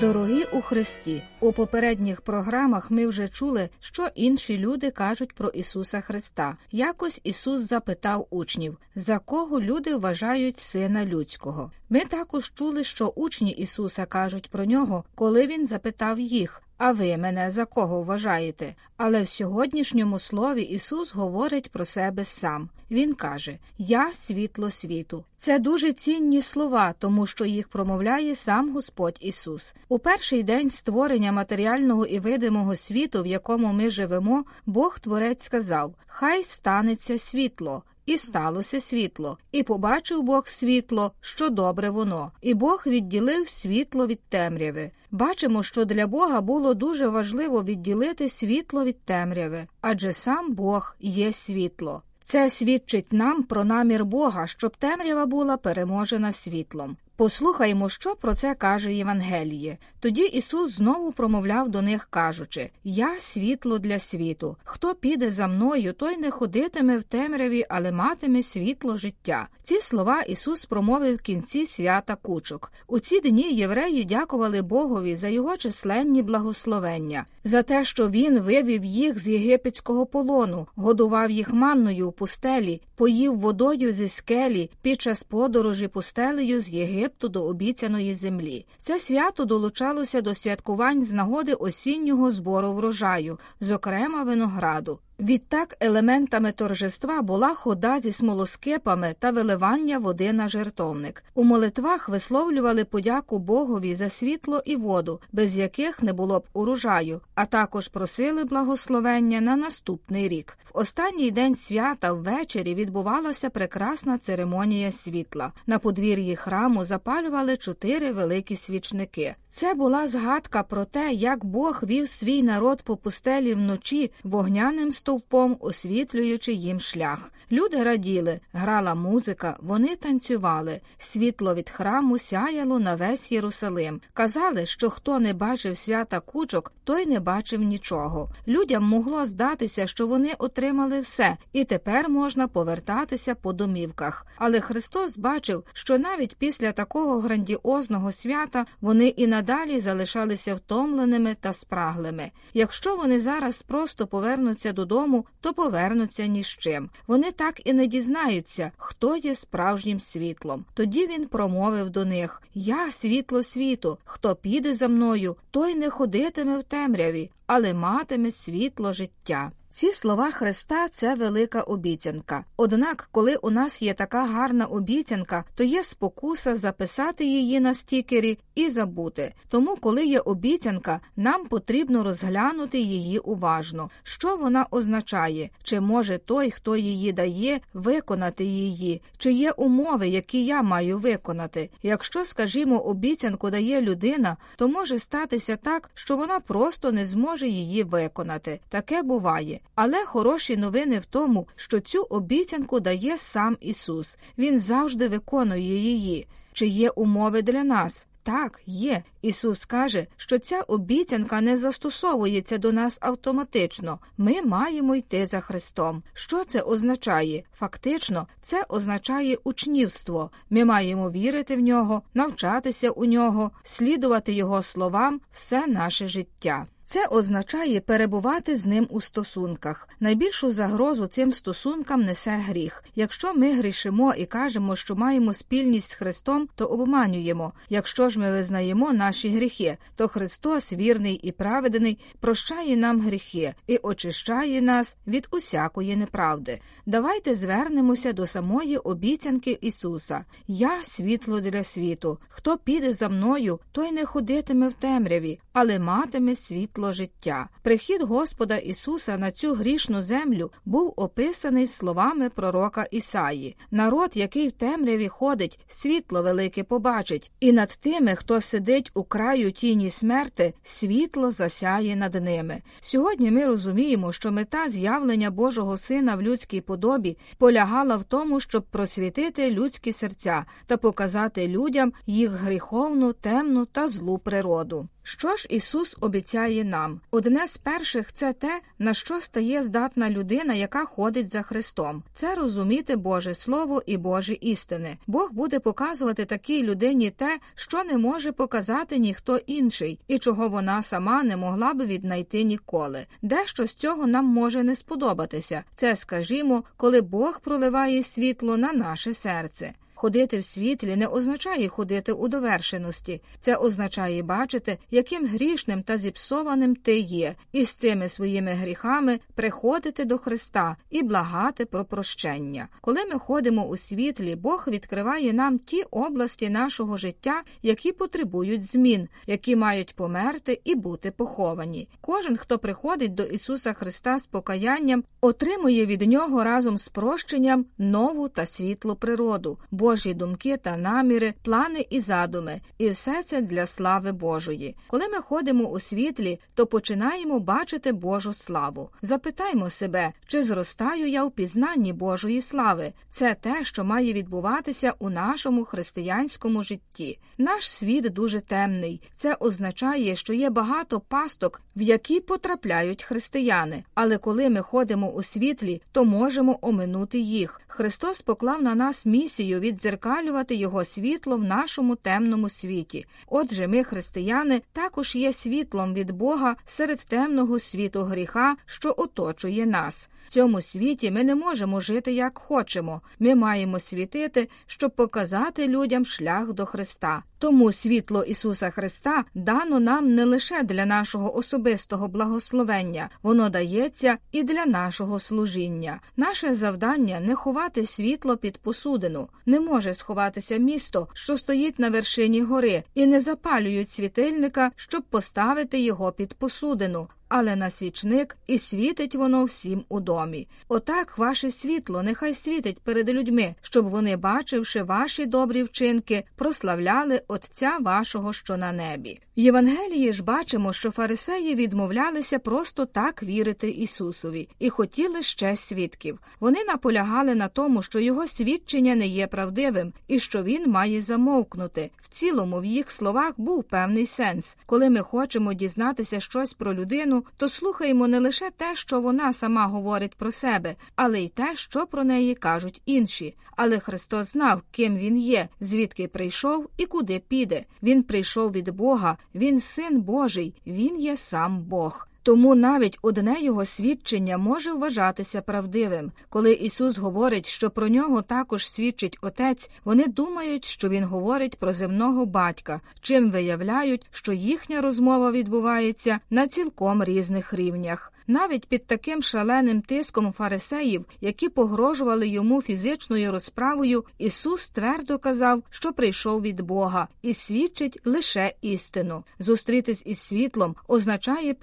Дорогі у Христі, у попередніх програмах ми вже чули, що інші люди кажуть про Ісуса Христа. Якось Ісус запитав учнів, за кого люди вважають Сина Людського. Ми також чули, що учні Ісуса кажуть про нього, коли Він запитав їх. А ви мене за кого вважаєте? Але в сьогоднішньому слові Ісус говорить про себе сам. Він каже: Я світло світу. Це дуже цінні слова, тому що їх промовляє сам Господь Ісус. У перший день створення матеріального і видимого світу, в якому ми живемо, Бог Творець сказав: Хай станеться світло. І сталося світло, і побачив Бог світло, що добре воно, і Бог відділив світло від темряви. Бачимо, що для Бога було дуже важливо відділити світло від темряви, адже сам Бог є світло. Це свідчить нам про намір Бога, щоб темрява була переможена світлом. Послухаймо, що про це каже Євангеліє. Тоді Ісус знову промовляв до них, кажучи: Я світло для світу. Хто піде за мною, той не ходитиме в темряві, але матиме світло життя. Ці слова Ісус промовив в кінці свята кучок. У ці дні євреї дякували Богові за його численні благословення, за те, що Він вивів їх з єгипетського полону, годував їх манною у пустелі, поїв водою зі скелі під час подорожі пустелею з Єгипту до обіцяної землі. Це свято долучалося до святкувань з нагоди осіннього збору врожаю, зокрема винограду. Відтак елементами торжества була хода зі смолоскипами та виливання води на жертовник. У молитвах висловлювали подяку Богові за світло і воду, без яких не було б урожаю, а також просили благословення на наступний рік. В останній день свята ввечері відбувалася прекрасна церемонія світла. На подвір'ї храму запалювали чотири великі свічники. Це була згадка про те, як Бог вів свій народ по пустелі вночі вогняним стовпом, освітлюючи їм шлях. Люди раділи, грала музика, вони танцювали. Світло від храму сяяло на весь Єрусалим. Казали, що хто не бачив свята кучок, той не бачив нічого. Людям могло здатися, що вони отримали все, і тепер можна повертатися по домівках. Але Христос бачив, що навіть після такого грандіозного свята вони і надалі залишалися втомленими та спраглими. Якщо вони зараз просто повернуться додому, то повернуться ні з чим. Вони так і не дізнаються, хто є справжнім світлом. Тоді він промовив до них Я світло світу. Хто піде за мною, той не ходитиме в темряві, але матиме світло життя. Ці слова Христа це велика обіцянка. Однак, коли у нас є така гарна обіцянка, то є спокуса записати її на стікері і забути. Тому, коли є обіцянка, нам потрібно розглянути її уважно, що вона означає, чи може той, хто її дає, виконати її, чи є умови, які я маю виконати. Якщо, скажімо, обіцянку дає людина, то може статися так, що вона просто не зможе її виконати. Таке буває. Але хороші новини в тому, що цю обіцянку дає сам Ісус. Він завжди виконує її. Чи є умови для нас? Так, є. Ісус каже, що ця обіцянка не застосовується до нас автоматично. Ми маємо йти за Христом. Що це означає? Фактично, це означає учнівство. Ми маємо вірити в нього, навчатися у нього, слідувати Його словам все наше життя. Це означає перебувати з ним у стосунках. Найбільшу загрозу цим стосункам несе гріх. Якщо ми грішимо і кажемо, що маємо спільність з Христом, то обманюємо. Якщо ж ми визнаємо наші гріхи, то Христос, вірний і праведний, прощає нам гріхи і очищає нас від усякої неправди. Давайте звернемося до самої обіцянки Ісуса: Я світло для світу. Хто піде за мною, той не ходитиме в темряві, але матиме світло світло життя. Прихід Господа Ісуса на цю грішну землю був описаний словами пророка Ісаї. Народ, який в темряві ходить, світло велике побачить, і над тими, хто сидить у краю тіні смерти, світло засяє над ними. Сьогодні ми розуміємо, що мета з'явлення Божого Сина в людській подобі полягала в тому, щоб просвітити людські серця та показати людям їх гріховну, темну та злу природу. Що ж Ісус обіцяє нам? Одне з перших це те, на що стає здатна людина, яка ходить за Христом. Це розуміти Боже Слово і Божі істини. Бог буде показувати такій людині те, що не може показати ніхто інший, і чого вона сама не могла би віднайти ніколи. Дещо з цього нам може не сподобатися. Це скажімо, коли Бог проливає світло на наше серце. Ходити в світлі не означає ходити у довершеності, це означає бачити, яким грішним та зіпсованим ти є, і з цими своїми гріхами приходити до Христа і благати про прощення. Коли ми ходимо у світлі, Бог відкриває нам ті області нашого життя, які потребують змін, які мають померти і бути поховані. Кожен, хто приходить до Ісуса Христа з покаянням, отримує від нього разом з прощенням нову та світлу природу. Божі думки та наміри, плани і задуми, і все це для слави Божої. Коли ми ходимо у світлі, то починаємо бачити Божу славу. Запитаймо себе, чи зростаю я у пізнанні Божої слави. Це те, що має відбуватися у нашому християнському житті. Наш світ дуже темний. Це означає, що є багато пасток, в які потрапляють християни. Але коли ми ходимо у світлі, то можемо оминути їх. Христос поклав на нас місію віддзеркалювати Його світло в нашому темному світі. Отже, ми, християни, також є світлом від Бога серед темного світу гріха, що оточує нас. В цьому світі ми не можемо жити як хочемо. Ми маємо світити, щоб показати людям шлях до Христа. Тому світло Ісуса Христа дано нам не лише для нашого особистого благословення, воно дається і для нашого служіння. Наше завдання не ховати світло під посудину. Не може сховатися місто, що стоїть на вершині гори, і не запалюють світильника, щоб поставити його під посудину але на свічник і світить воно всім у домі. Отак ваше світло нехай світить перед людьми, щоб вони, бачивши ваші добрі вчинки, прославляли Отця вашого, що на небі. В Євангелії ж бачимо, що фарисеї відмовлялися просто так вірити Ісусові і хотіли ще свідків. Вони наполягали на тому, що його свідчення не є правдивим і що він має замовкнути. В цілому в їх словах був певний сенс. Коли ми хочемо дізнатися щось про людину, то слухаємо не лише те, що вона сама говорить про себе, але й те, що про неї кажуть інші. Але Христос знав, ким він є, звідки прийшов і куди піде. Він прийшов від Бога, він син Божий, він є сам Бог. Тому навіть одне його свідчення може вважатися правдивим. Коли Ісус говорить, що про нього також свідчить Отець, вони думають, що Він говорить про земного батька, чим виявляють, що їхня розмова відбувається на цілком різних рівнях. Навіть під таким шаленим тиском фарисеїв, які погрожували йому фізичною розправою, Ісус твердо казав, що прийшов від Бога, і свідчить лише істину. Зустрітись із світлом означає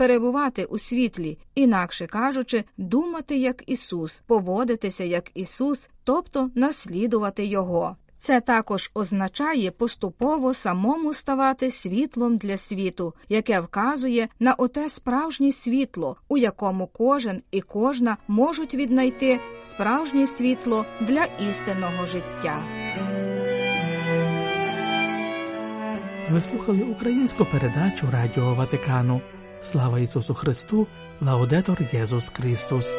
перебувати у світлі, інакше кажучи, думати як Ісус, поводитися як Ісус, тобто наслідувати Його. Це також означає поступово самому ставати світлом для світу, яке вказує на оте справжнє світло, у якому кожен і кожна можуть віднайти справжнє світло для істинного життя. Ви слухали українську передачу Радіо Ватикану. Слава Ісусу Христу! Лаудетор Єсус Христос!